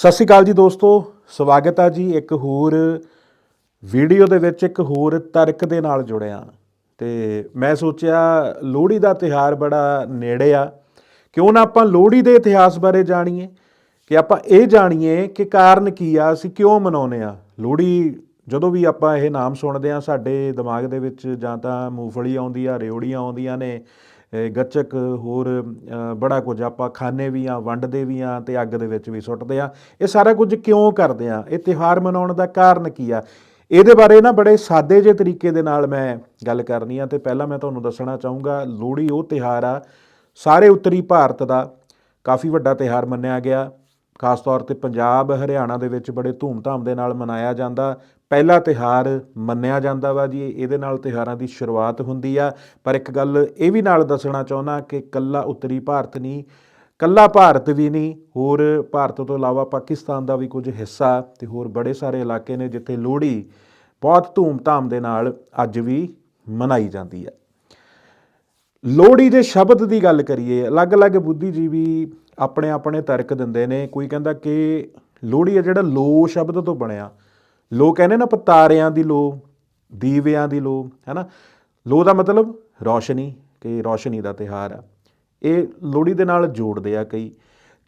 ਸਤਿ ਸ਼੍ਰੀ ਅਕਾਲ ਜੀ ਦੋਸਤੋ, ਸਵਾਗਤ ਆ ਜੀ ਇੱਕ ਹੋਰ ਵੀਡੀਓ ਦੇ ਵਿੱਚ, ਇੱਕ ਹੋਰ ਤਰਕ ਦੇ ਨਾਲ ਜੁੜਿਆ। ਤੇ ਮੈਂ ਸੋਚਿਆ ਲੋਹੜੀ ਦਾ ਤਿਹਾਰ ਬੜਾ ਨੇੜੇ ਆ। ਕਿਉਂ ਨਾ ਆਪਾਂ ਲੋਹੜੀ ਦੇ ਇਤਿਹਾਸ ਬਾਰੇ ਜਾਣੀਏ, ਕਿ ਆਪਾਂ ਇਹ ਜਾਣੀਏ ਕਿ ਕਾਰਨ ਕੀ ਆ, ਅਸੀਂ ਕਿਉਂ ਮਨਾਉਂਦੇ ਆ। ਲੋਹੜੀ ਜਦੋਂ ਵੀ ਆਪਾਂ ਇਹ ਨਾਮ ਸੁਣਦੇ ਆ, ਸਾਡੇ ਦਿਮਾਗ ਦੇ ਵਿੱਚ ਜਾਂ ਤਾਂ ਮੂੰਗਫਲੀ ਆਉਂਦੀ ਆ ਰਿਉੜੀਆਂ ਆਉਂਦੀਆਂ ਨੇ ਗੱਚਕ ਹੋਰ ਬੜਾ ਕੁਝ ਆਪਾਂ ਖਾਣੇ ਵੀ ਆ, ਵੰਡਦੇ ਵੀ ਆ ਤੇ ਅੱਗ ਦੇ ਵਿੱਚ ਵੀ ਸੁੱਟਦੇ ਆ। ਇਹ ਸਾਰਾ ਕੁਝ ਕਿਉਂ ਕਰਦੇ ਆ? ਇਹ ਤਿਉਹਾਰ ਮਨਾਉਣ ਦਾ ਕਾਰਨ ਕੀ ਆ? ਇਹਦੇ ਬਾਰੇ ਨਾ ਬੜੇ ਸਾਦੇ ਜਿਹੇ ਤਰੀਕੇ ਦੇ ਨਾਲ ਮੈਂ ਗੱਲ ਕਰਨੀ ਆ ਤੇ ਪਹਿਲਾਂ ਮੈਂ ਤੁਹਾਨੂੰ ਦੱਸਣਾ ਚਾਹੂੰਗਾ, ਲੋਹੜੀ ਉਹ ਤਿਉਹਾਰ ਆ, ਸਾਰੇ ਉੱਤਰੀ ਭਾਰਤ ਦਾ ਕਾਫੀ ਵੱਡਾ ਤਿਉਹਾਰ ਮੰਨਿਆ ਗਿਆ। ਖਾਸ ਤੌਰ ਤੇ ਪੰਜਾਬ, ਹਰਿਆਣਾ ਦੇ ਵਿੱਚ ਬੜੇ ਧੂਮਧਾਮ ਦੇ ਨਾਲ ਮਨਾਇਆ ਜਾਂਦਾ। ਪਹਿਲਾ ਤਿਹਾਰ ਮੰਨਿਆ ਜਾਂਦਾ ਵਾ ਜੀ, ਇਹਦੇ ਨਾਲ ਤਿਹਾਰਾਂ ਦੀ ਸ਼ੁਰੂਆਤ ਹੁੰਦੀ ਆ। ਪਰ ਇੱਕ ਗੱਲ ਇਹ ਵੀ ਨਾਲ ਦੱਸਣਾ ਚਾਹੁੰਦਾ ਕਿ ਕੱਲਾ ਉੱਤਰੀ ਭਾਰਤ ਨਹੀਂ, ਕੱਲਾ ਭਾਰਤ ਵੀ ਨਹੀਂ, ਹੋਰ ਭਾਰਤ ਤੋਂ ਇਲਾਵਾ ਪਾਕਿਸਤਾਨ ਦਾ ਵੀ ਕੁਝ ਹਿੱਸਾ ਤੇ ਹੋਰ ਬੜੇ ਸਾਰੇ ਇਲਾਕੇ ਨੇ ਜਿੱਥੇ ਲੋਹੜੀ ਬਹੁਤ ਧੂਮ-ਧਾਮ ਦੇ ਨਾਲ ਅੱਜ ਵੀ ਮਨਾਈ ਜਾਂਦੀ ਹੈ ਲੋਹੜੀ ਦੇ ਸ਼ਬਦ ਦੀ ਗੱਲ ਕਰੀਏ, ਅਲੱਗ-ਅਲੱਗ ਬੁੱਧੀਜੀਵੀ ਆਪਣੇ ਆਪਣੇ ਤਰਕ ਦਿੰਦੇ ਨੇ। ਕੋਈ ਕਹਿੰਦਾ ਕਿ ਲੋਹੜੀ ਹੈ ਜਿਹੜਾ ਲੋ ਸ਼ਬਦ ਤੋਂ ਬਣਿਆ। ਲੋ ਕਹਿੰਦੇ ਨਾ ਪਤਾਰਿਆਂ ਦੀ ਲੋ ਦੀਵਿਆਂ ਦੀ ਲੋ ਹੈਨਾ? ਲੋ ਦਾ ਮਤਲਬ ਰੌਸ਼ਨੀ, ਕਿ ਰੌਸ਼ਨੀ ਦਾ ਤਿਹਾਰ ਆ। ਇਹ ਲੋਹੜੀ ਦੇ ਨਾਲ ਜੋੜਦੇ ਆ ਕਈ।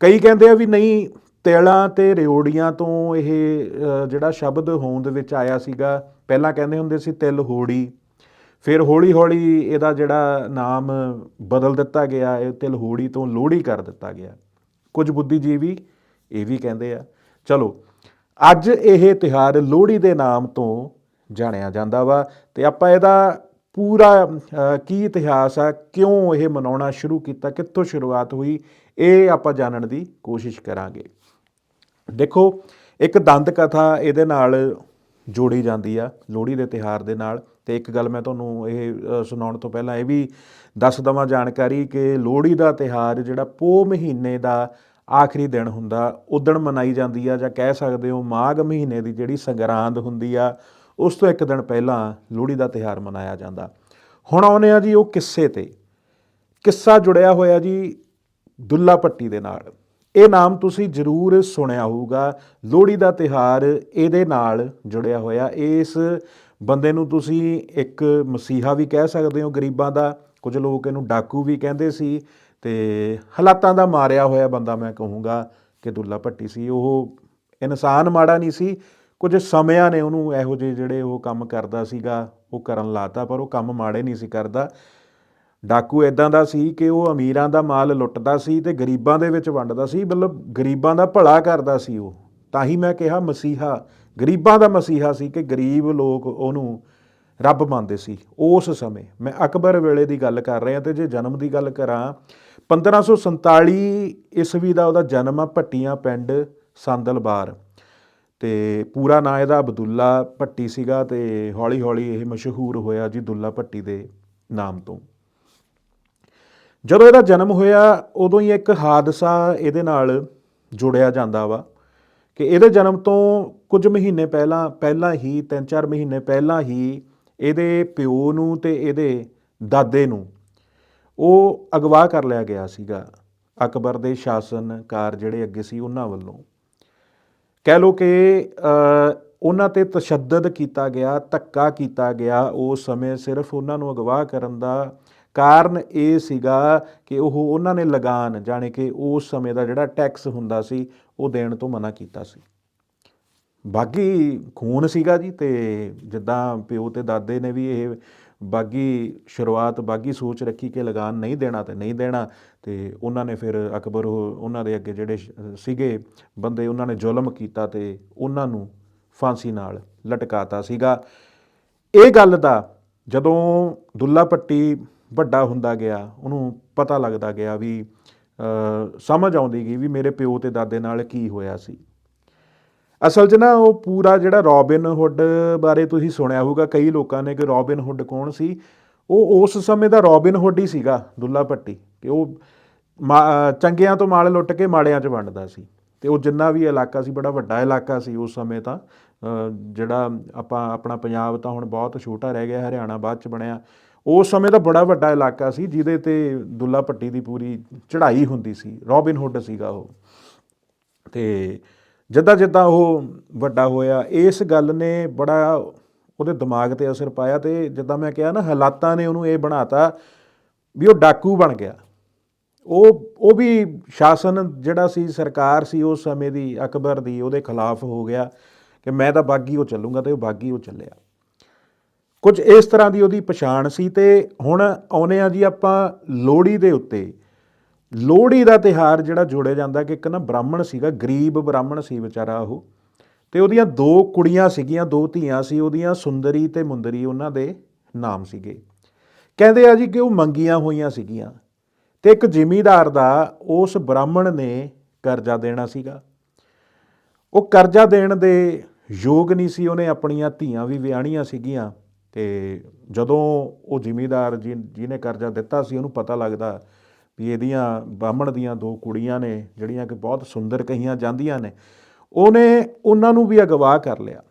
ਕਈ ਕਹਿੰਦੇ ਆ ਵੀ ਨਹੀਂ, ਤਿਲਾਂ ਤੇ ਰਿਓੜੀਆਂ ਤੋਂ ਇਹ ਜਿਹੜਾ ਸ਼ਬਦ ਹੋਂਦ ਵਿੱਚ ਆਇਆ ਸੀਗਾ, ਪਹਿਲਾਂ ਕਹਿੰਦੇ ਹੁੰਦੇ ਸੀ ਤਿਲ ਹੋੜੀ। ਫਿਰ ਹੌਲੀ ਹੌਲੀ ਇਹਦਾ ਜਿਹੜਾ ਨਾਮ ਬਦਲ ਦਿੱਤਾ ਗਿਆ, ਇਹ ਤਿਲ ਹੋੜੀ ਤੋਂ ਲੋਹੜੀ ਕਰ ਦਿੱਤਾ ਗਿਆ। ਕੁਝ ਬੁੱਧੀਜੀਵੀ ਇਹ ਵੀ ਕਹਿੰਦੇ ਆ। ਚਲੋ ਅੱਜ ਇਹ ਤਿਹਾਰ ਲੋਹੜੀ ਦੇ ਨਾਮ ਤੋਂ ਜਾਣਿਆ ਜਾਂਦਾ ਵਾ ਤੇ ਆਪਾਂ ਇਹਦਾ ਪੂਰਾ ਕੀ ਇਤਿਹਾਸ ਆ, ਕਿਉਂ ਇਹ ਮਨਾਉਣਾ ਸ਼ੁਰੂ ਕੀਤਾ, ਕਿੱਥੋਂ ਸ਼ੁਰੂਆਤ ਹੋਈ, ਇਹ ਆਪਾਂ ਜਾਣਨ ਦੀ ਕੋਸ਼ਿਸ਼ ਕਰਾਂਗੇ। ਦੇਖੋ, ਇੱਕ ਦੰਦ ਕਥਾ ਇਹਦੇ ਨਾਲ ਜੋੜੀ ਜਾਂਦੀ ਆ, ਲੋਹੜੀ ਦੇ ਤਿਹਾਰ ਦੇ ਨਾਲ। ਤੇ ਇੱਕ ਗੱਲ ਮੈਂ ਤੁਹਾਨੂੰ ਇਹ ਸੁਣਾਉਣ ਤੋਂ ਪਹਿਲਾਂ ਇਹ ਵੀ ਦੱਸ ਦਵਾਂ ਜਾਣਕਾਰੀ ਕਿ ਲੋਹੜੀ ਦਾ ਤਿਹਾਰ ਜਿਹੜਾ ਪੋ ਮਹੀਨੇ ਦਾ ਆਖਰੀ ਦਿਨ ਹੁੰਦਾ, ਉਦਣ ਮਨਾਈ ਜਾਂਦੀ ਆ ਜਾਂ ਕਹਿ ਸਕਦੇ ਹੋ ਮਾਘ ਮਹੀਨੇ ਦੀ ਜਿਹੜੀ ਸੰਗਰਾਂਦ ਹੁੰਦੀ ਆ, ਉਸ ਤੋਂ ਇੱਕ ਦਿਨ ਪਹਿਲਾਂ ਲੋਹੜੀ ਦਾ ਤਿਹਾਰ ਮਨਾਇਆ ਜਾਂਦਾ। ਹੁਣ ਆਉਂਦੇ ਆ ਜੀ ਉਹ ਕਿੱਸੇ ਤੇ। ਕਿੱਸਾ ਜੁੜਿਆ ਹੋਇਆ ਜੀ ਦੁੱਲਾ ਪੱਟੀ ਦੇ ਨਾਲ। ਇਹ ਨਾਮ ਤੁਸੀਂ ਜ਼ਰੂਰ ਸੁਣਿਆ ਹੋਊਗਾ। ਲੋਹੜੀ ਦਾ ਤਿਹਾਰ ਇਹਦੇ ਨਾਲ ਜੁੜਿਆ ਹੋਇਆ। ਇਸ ਬੰਦੇ ਨੂੰ ਤੁਸੀਂ ਇੱਕ ਮਸੀਹਾ ਵੀ ਕਹਿ ਸਕਦੇ ਹੋ, ਗਰੀਬਾਂ ਦਾ। ਕੁਝ ਲੋਕ ਇਹਨੂੰ ਡਾਕੂ ਵੀ ਕਹਿੰਦੇ ਸੀ। ਤੇ ਹਾਲਾਤਾਂ ਦਾ ਮਾਰਿਆ ਹੋਇਆ ਬੰਦਾ ਮੈਂ ਕਹੂੰਗਾ ਕਿ ਦੁੱਲਾ ਭੱਟੀ ਸੀ। ਉਹ ਇਨਸਾਨ ਮਾੜਾ ਨਹੀਂ ਸੀ। ਕੁਝ ਸਮਿਆਂ ਨੇ ਉਹਨੂੰ ਇਹੋ ਜਿਹੇ ਜਿਹੜੇ ਉਹ ਕੰਮ ਕਰਦਾ ਸੀਗਾ, ਉਹ ਕਰਨ ਲਾਤਾ, ਪਰ ਉਹ ਕੰਮ ਮਾੜੇ ਨਹੀਂ ਸੀ ਕਰਦਾ। ਡਾਕੂ ਇਦਾਂ ਦਾ ਸੀ ਕਿ ਉਹ ਅਮੀਰਾਂ ਦਾ ਮਾਲ ਲੁੱਟਦਾ ਸੀ ਤੇ ਗਰੀਬਾਂ ਦੇ ਵਿੱਚ ਵੰਡਦਾ ਸੀ। ਮਤਲਬ ਗਰੀਬਾਂ ਦਾ ਭਲਾ ਕਰਦਾ ਸੀ ਉਹ। ਤਾਂ ਹੀ ਮੈਂ ਕਿਹਾ ਮਸੀਹਾ, ਗਰੀਬਾਂ ਦਾ ਮਸੀਹਾ ਸੀ ਕਿ ਗਰੀਬ ਲੋਕ ਉਹਨੂੰ ਰੱਬ ਮੰਨਦੇ ਸੀ। ਉਸ ਸਮੇਂ ਮੈਂ ਅਕਬਰ ਵੇਲੇ ਦੀ ਗੱਲ ਕਰ ਰਿਹਾ ਤੇ ਜੇ ਜਨਮ ਦੀ ਗੱਲ ਕਰਾਂ 1547 ਈਸਵੀ ਦਾ ਉਹਦਾ ਜਨਮ ਆ ਭੱਟੀਆਂ ਪਿੰਡ ਸੰਦਲਬਾਰ। ਤੇ ਪੂਰਾ ਨਾਂ ਇਹਦਾ ਅਬਦੁੱਲਾ ਭੱਟੀ ਸੀਗਾ ਤੇ ਹੌਲੀ ਹੌਲੀ ਇਹ ਮਸ਼ਹੂਰ ਹੋਇਆ ਜੀ ਦੁੱਲਾ ਭੱਟੀ ਦੇ ਨਾਮ ਤੋਂ। ਜਦੋਂ ਇਹਦਾ ਜਨਮ ਹੋਇਆ, ਉਦੋਂ ਹੀ ਇੱਕ ਹਾਦਸਾ ਇਹਦੇ ਨਾਲ ਜੁੜਿਆ ਜਾਂਦਾ ਵਾ ਕਿ ਇਹਦੇ ਜਨਮ ਤੋਂ ਕੁਝ ਮਹੀਨੇ ਪਹਿਲਾਂ ਪਹਿਲਾਂ ਹੀ 3-4 ਮਹੀਨੇ ਪਹਿਲਾਂ ਹੀ ਇਹਦੇ ਪਿਓ ਨੂੰ ਤੇ ਇਹਦੇ ਦਾਦੇ ਨੂੰ ਉਹ ਅਗਵਾ ਕਰ ਲਿਆ ਗਿਆ ਸੀਗਾ। ਅਕਬਰ ਦੇ ਸ਼ਾਸਨਕਾਰ ਜਿਹੜੇ ਅੱਗੇ ਸੀ ਉਹਨਾਂ ਵੱਲੋਂ। ਕਹਿ ਲੋ ਕਿ ਉਹਨਾਂ ਤੇ ਤਸ਼ੱਦਦ ਕੀਤਾ ਗਿਆ, ਧੱਕਾ ਕੀਤਾ ਗਿਆ। ਉਸ ਸਮੇਂ ਸਿਰਫ ਉਹਨਾਂ ਨੂੰ ਅਗਵਾ ਕਰਨ ਦਾ ਕਾਰਨ ਇਹ ਸੀਗਾ ਕਿ ਉਹ ਉਹਨਾਂ ਨੇ ਲਗਾਨ, ਜਾਣੇ ਕਿ ਉਸ ਸਮੇਂ ਦਾ ਜਿਹੜਾ ਟੈਕਸ ਹੁੰਦਾ ਸੀ, ਉਹ ਦੇਣ ਤੋਂ ਮਨਾ ਕੀਤਾ ਸੀ। ਬਾਗੀ ਖੂਨ ਸੀਗਾ ਜੀ ਤੇ ਜਿੱਦਾਂ ਪਿਓ ਤੇ ਦਾਦੇ ਨੇ ਵੀ ਇਹ ਬਾਗੀ ਸ਼ੁਰੂਆਤ, ਬਾਗੀ ਸੋਚ ਰੱਖੀ ਕਿ ਲਗਾਨ ਨਹੀਂ ਦੇਣਾ ਤੇ ਨਹੀਂ ਦੇਣਾ ਤੇ ਉਹਨਾਂ ਨੇ ਫਿਰ ਅਕਬਰ ਉਹ- ਉਹਨਾਂ ਦੇ ਅੱਗੇ ਜਿਹੜੇ ਸੀਗੇ ਬੰਦੇ, ਉਹਨਾਂ ਨੇ ਜ਼ੁਲਮ ਕੀਤਾ ਤੇ ਉਹਨਾਂ ਨੂੰ ਫਾਂਸੀ ਨਾਲ ਲਟਕਾਤਾ ਸੀਗਾ। ਇਹ ਗੱਲ ਦਾ ਜਦੋਂ ਦੁੱਲਾ ਪੱਟੀ ਵੱਡਾ ਹੁੰਦਾ ਗਿਆ, ਉਹਨੂੰ ਪਤਾ ਲੱਗਦਾ ਗਿਆ ਵੀ ਸਮਝ ਆਉਂਦੀ ਗਈ ਵੀ ਮੇਰੇ ਪਿਓ ਤੇ ਦਾਦੇ ਨਾਲ ਕੀ ਹੋਇਆ ਸੀ। ਅਸਲ 'ਚ ਨਾ ਉਹ ਪੂਰਾ ਜਿਹੜਾ ਰੋਬਿਨ ਹੁੱਡ ਬਾਰੇ ਤੁਸੀਂ ਸੁਣਿਆ ਹੋਊਗਾ, ਕਈ ਲੋਕਾਂ ਨੇ ਕਿ ਰੋਬਿਨ ਹੁੱਡ ਕੌਣ ਸੀ? ਉਹ ਉਸ ਸਮੇਂ ਦਾ ਰੋਬਿਨ ਹੁੱਡ ਹੀ ਸੀਗਾ, ਦੁੱਲਾ ਭੱਟੀ। ਕਿ ਉਹ ਮਾ- ਚੰਗਿਆਂ ਤੋਂ ਮਾਲ ਲੁੱਟ ਕੇ ਮਾੜਿਆਂ 'ਚ ਵੰਡਦਾ ਸੀ। ਤੇ ਉਹ ਜਿੰਨਾ ਵੀ ਇਲਾਕਾ ਸੀ, ਬੜਾ ਵੱਡਾ ਇਲਾਕਾ ਸੀ ਉਸ ਸਮੇਂ ਤਾਂ ਜਿਹੜਾ ਆਪਾਂ, ਆਪਣਾ ਪੰਜਾਬ ਤਾਂ ਹੁਣ ਬਹੁਤ ਛੋਟਾ ਰਹਿ ਗਿਆ, ਹਰਿਆਣਾ ਬਾਅਦ 'ਚ ਬਣਿਆ। ਉਸ ਸਮੇਂ ਦਾ ਬੜਾ ਵੱਡਾ ਇਲਾਕਾ ਸੀ, ਜਿਹਦੇ ਤੇ ਦੁੱਲਾ ਭੱਟੀ ਦੀ ਪੂਰੀ ਚੜ੍ਹਾਈ ਹੁੰਦੀ ਸੀ, ਰੋਬਿਨ ਹੁੱਡ ਸੀਗਾ ਉਹ। ਤੇ ਜਿੱਦਾਂ ਜਿੱਦਾਂ ਉਹ ਵੱਡਾ ਹੋਇਆ, ਇਸ ਗੱਲ ਨੇ ਬੜਾ ਉਹਦੇ ਦਿਮਾਗ ਤੇ ਅਸਰ ਪਾਇਆ ਤੇ ਜਿੱਦਾਂ ਮੈਂ ਕਿਹਾ ਨਾ, ਹਾਲਾਤਾਂ ਨੇ ਉਹਨੂੰ ਇਹ ਬਣਾਤਾ ਵੀ ਉਹ ਡਾਕੂ ਬਣ ਗਿਆ। ਉਹ ਉਹ ਵੀ ਸ਼ਾਸਨ ਜਿਹੜਾ ਸੀ, ਸਰਕਾਰ ਸੀ, ਉਸ ਸਮੇਂ ਦੀ ਅਕਬਰ ਦੀ ਉਹਦੇ ਖਿਲਾਫ ਹੋ ਗਿਆ ਕਿ ਮੈਂ ਤਾਂ ਬਾਗੀ ਉਹ ਚੱਲੂੰਗਾ ਤੇ ਉਹ ਬਾਗੀ ਉਹ ਚੱਲਿਆ। ਕੁਝ ਇਸ ਤਰ੍ਹਾਂ ਦੀ ਉਹਦੀ ਪਛਾਣ ਸੀ ਤੇ ਹੁਣ ਆਉਨੇ ਆ ਜੀ ਆਪਾਂ ਲੋਹੜੀ ਦੇ ਉੱਤੇ। ਲੋਹੜੀ ਦਾ ਤਿਹਾਰ ਜਿਹੜਾ ਜੋੜਿਆ ਜਾਂਦਾ ਕਿ ਇੱਕ ਨਾ ਬ੍ਰਾਹਮਣ ਸੀਗਾ, ਗਰੀਬ ਬ੍ਰਾਹਮਣ ਸੀ ਵਿਚਾਰਾ ਉਹ। ਤੇ ਉਹਦੀਆਂ ਦੋ ਕੁੜੀਆਂ ਸੀਗੀਆਂ, ਦੋ ਧੀਆਂ ਸੀ, ਉਹਦੀਆਂ ਸੁੰਦਰੀ ਤੇ ਮੁੰਦਰੀ ਉਹਨਾਂ ਦੇ ਨਾਮ ਸੀਗੇ। ਕਹਿੰਦੇ ਆ ਜੀ ਕਿ ਉਹ ਮੰਗੀਆਂ ਹੋਈਆਂ ਸੀਗੀਆਂ ਤੇ ਇੱਕ ਜ਼ਿਮੀਦਾਰ ਦਾ ਉਸ ਬ੍ਰਾਹਮਣ ਨੇ ਕਰਜ਼ਾ ਦੇਣਾ ਸੀਗਾ। ਉਹ ਕਰਜ਼ਾ ਦੇਣ ਦੇ ਯੋਗ ਨਹੀਂ ਸੀ, ਉਹਨੇ ਆਪਣੀਆਂ ਧੀਆਂ ਵੀ ਵਿਆਹਣੀਆਂ ਸੀਗੀਆਂ ਤੇ ਜਦੋਂ ਉਹ ਜ਼ਿਮੀਦਾਰ ਜੀ, ਜਿਹਨੇ ਕਰਜ਼ਾ ਦਿੱਤਾ ਸੀ, ਉਹਨੂੰ ਪਤਾ ਲੱਗਦਾ ਵੀ ਇਹਦੀਆਂ ਬਾਹਮਣ ਦੀਆਂ ਦੋ ਕੁੜੀਆਂ ਨੇ, ਜਿਹੜੀਆਂ ਕਿ ਬਹੁਤ ਸੁੰਦਰ ਕਹੀਆਂ ਜਾਂਦੀਆਂ ਨੇ, ਉਹਨੇ ਉਹਨਾਂ ਨੂੰ ਵੀ ਅਗਵਾ ਕਰ ਲਿਆ।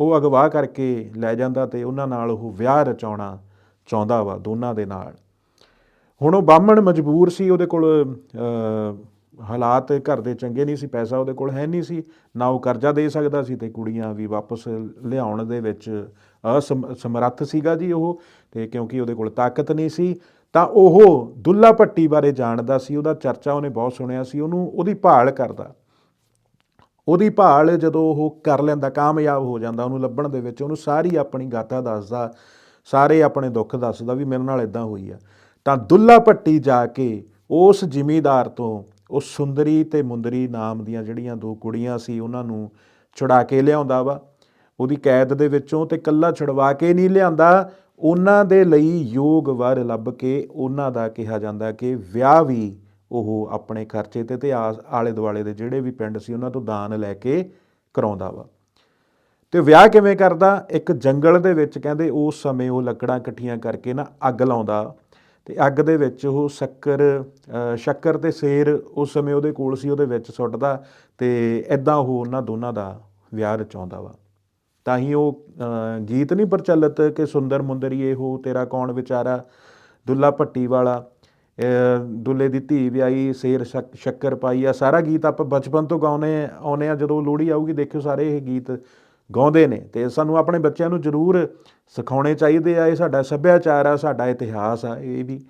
ਉਹ ਅਗਵਾ ਕਰਕੇ ਲੈ ਜਾਂਦਾ ਤੇ ਉਹਨਾਂ ਨਾਲ ਉਹ ਵਿਆਹ ਰਚਾਉਣਾ ਚਾਹੁੰਦਾ ਵਾ ਦੋਨਾਂ ਦੇ ਨਾਲ। ਹੁਣ ਉਹ ਬਾਹਮਣ ਮਜਬੂਰ ਸੀ, ਉਹਦੇ ਕੋਲ ਹਾਲਾਤ ਘਰ ਦੇ ਚੰਗੇ ਨਹੀਂ ਸੀ, ਪੈਸਾ ਉਹਦੇ ਕੋਲ ਹੈ ਨਹੀਂ ਸੀ, ਨਾ ਉਹ ਕਰਜ਼ਾ ਦੇ ਸਕਦਾ ਸੀ ਤੇ ਕੁੜੀਆਂ ਵੀ ਵਾਪਸ ਲਿਆਉਣ ਦੇ ਵਿੱਚ ਅਸਮ, ਸਮਰੱਥ ਸੀਗਾ ਜੀ ਉਹ ਤੇ ਕਿਉਂਕਿ ਉਹਦੇ ਕੋਲ ਤਾਕਤ ਨਹੀਂ ਸੀ ਤਾਂ ਉਹ ਦੁੱਲਾ ਭੱਟੀ ਬਾਰੇ ਜਾਣਦਾ ਸੀ, ਉਹਦਾ ਚਰਚਾ ਉਹਨੇ ਬਹੁਤ ਸੁਣਿਆ ਸੀ, ਉਹਨੂੰ ਉਹਦੀ ਭਾਲ ਕਰਦਾ। ਉਹਦੀ ਭਾਲ ਜਦੋਂ ਉਹ ਕਰ ਲੈਂਦਾ, ਕਾਮਯਾਬ ਹੋ ਜਾਂਦਾ, ਉਹਨੂੰ ਲੱਭਣ ਦੇ ਵਿੱਚ, ਉਹਨੂੰ ਸਾਰੀ ਆਪਣੀ ਗਾਥਾ ਦੱਸਦਾ, ਸਾਰੇ ਆਪਣੇ ਦੁੱਖ ਦੱਸਦਾ ਵੀ ਮੇਰੇ ਨਾਲ ਇਦਾਂ ਹੋਈ ਆ। ਤਾਂ ਦੁੱਲਾ ਭੱਟੀ ਜਾ ਕੇ ਉਸ ਜ਼ਿਮੀਦਾਰ ਤੋਂ ਉਹ ਸੁੰਦਰੀ ਤੇ ਮੁੰਦਰੀ ਨਾਮ ਦੀਆਂ ਜਿਹੜੀਆਂ ਦੋ ਕੁੜੀਆਂ ਸੀ, ਉਹਨਾਂ ਨੂੰ ਛੁਡਾ ਕੇ ਲਿਆਉਂਦਾ ਵਾ। ਉਹਦੀ ਕੈਦ ਦੇ ਵਿੱਚੋਂ ਤੇ ਕੱਲਾ ਛੁਡਵਾ ਕੇ ਨਹੀਂ ਲਿਆਂਦਾ ਉਹਨਾਂ ਦੇ ਲਈ ਯੋਗ ਵਰ ਲੱਭ ਕੇ ਉਹਨਾਂ ਦਾ ਕਿਹਾ ਜਾਂਦਾ ਕਿ ਵਿਆਹ ਵੀ ਉਹ ਆਪਣੇ ਖਰਚੇ ਤੇ ਤੇ ਆਲੇ ਦੁਆਲੇ ਦੇ ਜਿਹੜੇ ਵੀ ਪਿੰਡ ਸੀ ਉਹਨਾਂ ਤੋਂ ਦਾਨ ਲੈ ਕੇ ਕਰਾਉਂਦਾ ਵਾ। ਤੇ ਵਿਆਹ ਕਿਵੇਂ ਕਰਦਾ? ਇੱਕ ਜੰਗਲ ਦੇ ਵਿੱਚ ਕਹਿੰਦੇ ਉਸ ਸਮੇਂ ਉਹ ਲੱਕੜਾਂ ਇਕੱਠੀਆਂ ਕਰਕੇ ਨਾ ਅੱਗ ਲਾਉਂਦਾ ਤੇ ਅੱਗ ਦੇ ਵਿੱਚ ਉਹ ਸ਼ੱਕਰ ਸ਼ੱਕਰ ਤੇ ਸੇਰ ਉਸ ਸਮੇਂ ਉਹਦੇ ਕੋਲ ਸੀ, ਉਹਦੇ ਵਿੱਚ ਸੁੱਟਦਾ ਤੇ ਐਦਾਂ ਉਹ ਉਹਨਾਂ ਦੋਨਾਂ ਦਾ ਵਿਆਹ ਰਚਾਉਂਦਾ ਵਾ। ਤਾਂ ਹੀ ਉਹ ਗੀਤ ਨਹੀਂ ਪ੍ਰਚਲਿਤ ਕਿ ਸੁੰਦਰ ਮੁੰਦਰੀਏ ਹੋ, ਤੇਰਾ ਕੌਣ ਵਿਚਾਰਾ? ਦੁੱਲਾ ਭੱਟੀ ਵਾਲਾ ਦੁੱਲੇ ਦੀ ਧੀ ਵਿਆਹੀ, ਸੇਰ ਸ਼ੱਕ- ਸ਼ੱਕਰ ਪਾਈ ਆ। ਸਾਰਾ ਗੀਤ ਆਪਾਂ ਬਚਪਨ ਤੋਂ ਗਾਉਨੇ ਆਉਨੇ ਆ। ਜਦੋਂ ਲੋਹੜੀ ਆਊਗੀ, ਦੇਖਿਓ ਸਾਰੇ ਇਹ ਗੀਤ ਗਾਉਂਦੇ ਨੇ। ਤੇ ਸਾਨੂੰ ਆਪਣੇ ਬੱਚਿਆਂ ਨੂੰ ਜ਼ਰੂਰ ਸਿਖਾਉਣੇ ਚਾਹੀਦੇ ਆ। ਇਹ ਸਾਡਾ ਸੱਭਿਆਚਾਰ ਆ, ਸਾਡਾ ਇਤਿਹਾਸ ਆ, ਇਹ ਵੀ।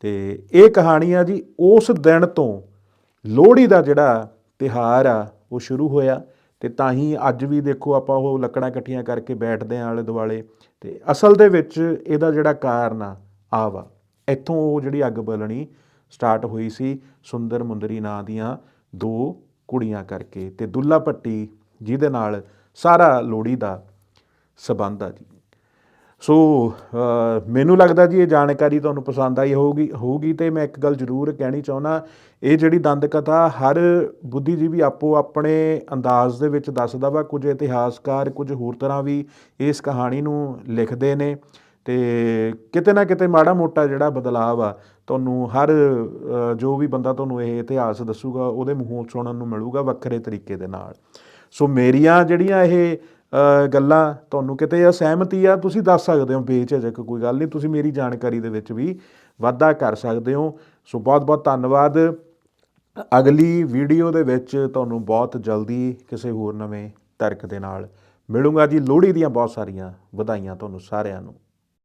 ਤੇ ਇਹ ਕਹਾਣੀ ਆ ਜੀ, ਉਸ ਦਿਨ ਤੋਂ ਲੋਹੜੀ ਦਾ ਜਿਹੜਾ ਤਿਹਾਰ ਆ, ਉਹ ਸ਼ੁਰੂ ਹੋਇਆ। ਤੇ ਤਾਂ ਹੀ ਅੱਜ ਵੀ ਦੇਖੋ ਆਪਾਂ ਉਹ ਲੱਕੜਾਂ ਇਕੱਠੀਆਂ ਕਰਕੇ ਬੈਠਦੇ ਆਂ ਆਲੇ ਦੁਆਲੇ। ਤੇ ਅਸਲ ਦੇ ਵਿੱਚ ਇਹਦਾ ਜਿਹੜਾ ਕਾਰਨ ਆ ਆ ਵਾ, ਇੱਥੋਂ ਉਹ ਜਿਹੜੀ ਅੱਗ ਬਲਣੀ ਸਟਾਰਟ ਹੋਈ ਸੀ ਸੁੰਦਰ ਮੁੰਦਰੀ ਨਾਂ ਦੀਆਂ ਦੋ ਕੁੜੀਆਂ ਕਰਕੇ ਤੇ ਦੁੱਲਾ ਭੱਟੀ ਜਿਹਦੇ ਨਾਲ ਸਾਰਾ ਲੋਹੜੀ ਦਾ ਸਬੰਧ ਆ ਜੀ। ਸੋ ਮੈਨੂੰ ਲੱਗਦਾ ਜੀ ਇਹ ਜਾਣਕਾਰੀ ਤੁਹਾਨੂੰ ਪਸੰਦ ਆਈ ਹੋਊਗੀ ਹੋਊਗੀ ਤੇ ਮੈਂ ਇੱਕ ਗੱਲ ਜ਼ਰੂਰ ਕਹਿਣੀ ਚਾਹੁੰਦਾ, ਇਹ ਜਿਹੜੀ ਦੰਦ ਕਥਾ ਹਰ ਬੁੱਧੀਜੀਵੀ ਆਪੋ ਆਪਣੇ ਅੰਦਾਜ਼ ਦੇ ਵਿੱਚ ਦੱਸਦਾ ਵਾ, ਕੁਝ ਇਤਿਹਾਸਕਾਰ, ਕੁਝ ਹੋਰ ਤਰ੍ਹਾਂ ਵੀ ਇਸ ਕਹਾਣੀ ਨੂੰ ਲਿਖਦੇ ਨੇ ਤੇ ਕਿਤੇ ਨਾ ਕਿਤੇ ਮਾੜਾ ਮੋਟਾ ਜਿਹੜਾ ਬਦਲਾਅ ਆ, ਤੁਹਾਨੂੰ ਹਰ ਜੋ ਵੀ ਬੰਦਾ ਤੁਹਾਨੂੰ ਇਹ ਇਤਿਹਾਸ ਦੱਸੂਗਾ, ਉਹਦੇ ਮੂੰਹੋਂ ਸੁਣਨ ਨੂੰ ਮਿਲੂਗਾ ਵੱਖਰੇ ਤਰੀਕੇ ਦੇ ਨਾਲ। ਸੋ ਮੇਰੀਆਂ ਜਿਹੜੀਆਂ ਇਹ ਗੱਲਾਂ ਤੁਹਾਨੂੰ ਕਿਤੇ ਅਸਹਿਮਤੀ ਆ, ਤੁਸੀਂ ਦੱਸ ਸਕਦੇ ਹੋ ਬੇਝਿਜਕ, ਕੋਈ ਗੱਲ ਨਹੀਂ, ਤੁਸੀਂ ਮੇਰੀ ਜਾਣਕਾਰੀ ਦੇ ਵਿੱਚ ਵੀ ਵਾਧਾ ਕਰ ਸਕਦੇ ਹੋ। ਸੋ ਬਹੁਤ ਬਹੁਤ ਧੰਨਵਾਦ। ਅਗਲੀ ਵੀਡੀਓ ਦੇ ਵਿੱਚ ਤੁਹਾਨੂੰ ਬਹੁਤ ਜਲਦੀ ਕਿਸੇ ਹੋਰ ਨਵੇਂ ਤਰਕ ਦੇ ਨਾਲ ਮਿਲੂੰਗਾ ਜੀ। ਲੋਹੜੀ ਦੀਆਂ ਬਹੁਤ ਸਾਰੀਆਂ ਵਧਾਈਆਂ ਤੁਹਾਨੂੰ ਸਾਰਿਆਂ ਨੂੰ।